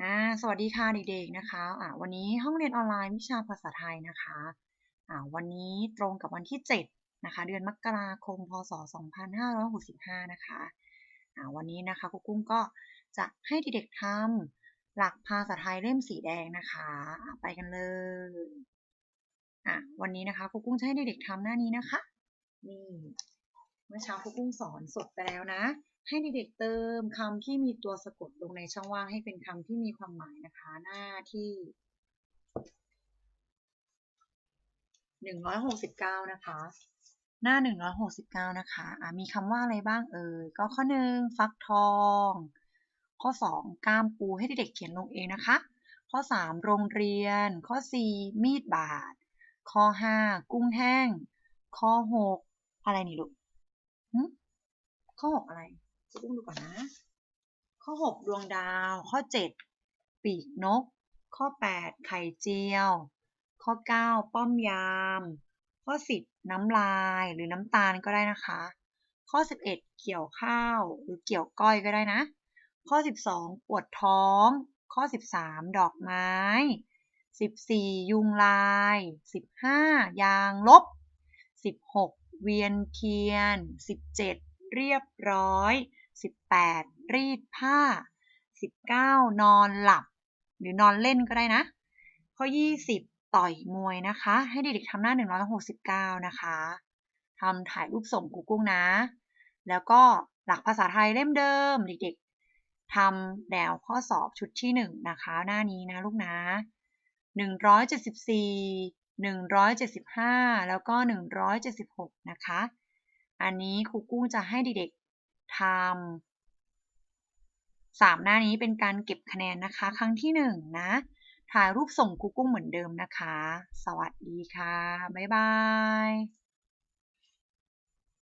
อ่าสวัสดีค่ะเด็กๆนะคะอ่าวันนี้ห้องเรียนออนไลน์วิชาภาษาไทยนะคะอ่าวันนี้ตรงกับวันที่ 7 นะคะ เดือนมกราคม พศ 2565 นะคะอ่าวันนี้นะคะครูกุ้งก็จะให้เด็กๆทำหลักภาษาไทยเล่มสีแดงนะคะอ่าไปกันเลยอ่าวันนี้นะคะครูกุ้งจะให้เด็กๆทำหน้านี้นะคะนี่ มื่อเช้าครูกุ้งสอนสดไปแล้วนะ ให้เด็กๆเติมคำที่มีตัวสะกดลงในช่องว่างให้เป็นคำที่มีความหมายนะคะ หน้าที่หนึ่งร้อยหกสิบเก้านะคะ หน้าหนึ่งร้อยหกสิบเก้านะคะะมีคำว่าอะไรบ้างเอ่ย ก็ข้อหนึ่งฟักทอง ข้อสองก้ามปูให้เด็กๆเขียนลงเองนะคะ ข้อสามโรงเรียน ข้อสี่มีดบาด ข้อห้ากุ้งแห้ง ข้อหกอะไรนี่ลูก ข้อหกอะไรจะต้องดูก่อนนะ ข้อ6ดวงดาว ข้อ7ปีกนก ข้อ8ไข่เจียว ข้อ9ป้อมยาม ข้อ10น้ำลายหรือน้ำตาลก็ได้นะคะ ข้อ11เกี่ยวข้าวหรือเกี่ยวก้อยก็ได้นะ ข้อ12ปวดท้อง ข้อ13ดอกไม้14ยุงลาย15ยางลบ16เวียนเทียน17 เรียบร้อย 18 รีดผ้า 19 นอนหลับ หรือนอนเล่นก็ได้นะ ข้อ 20 ต่อยมวยนะคะ ให้เด็กๆทำหน้า 169 นะคะทำถ่ายรูปส่งกูกุ้งนะ แล้วก็หลักภาษาไทยเล่มเดิม เด็กๆทำแนวข้อสอบชุดที่ 1 นะคะ หน้านี้นะลูกนะ 174 175 แล้วก็ 176 นะคะ อันนี้ครูกุ้งจะให้เด็กๆทำสามหน้านี้เป็นการเก็บคะแนนนะคะ ครั้งที่หนึ่งนะ ถ่ายรูปส่งครูกุ้งเหมือนเดิมนะคะ สวัสดีค่ะ บ๊ายบาย